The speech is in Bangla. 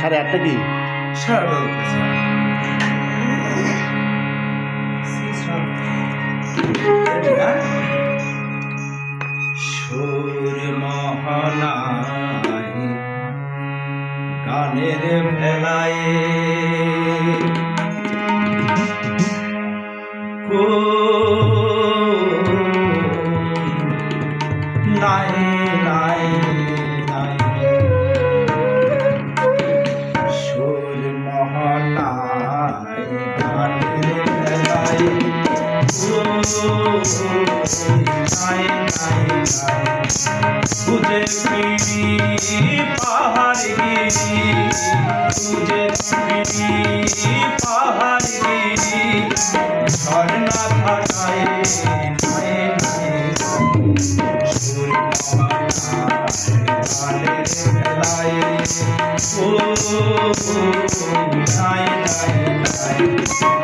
সাড়ে আটটা কি? সুর গানের ভেলায়। তুঝে পিড়ি পাহাড় গিরি তুঝে পিড়ি পাহাড় গিরি ঝর্ণা নাই সুর গানের বেলায় ও নাই নাই নাই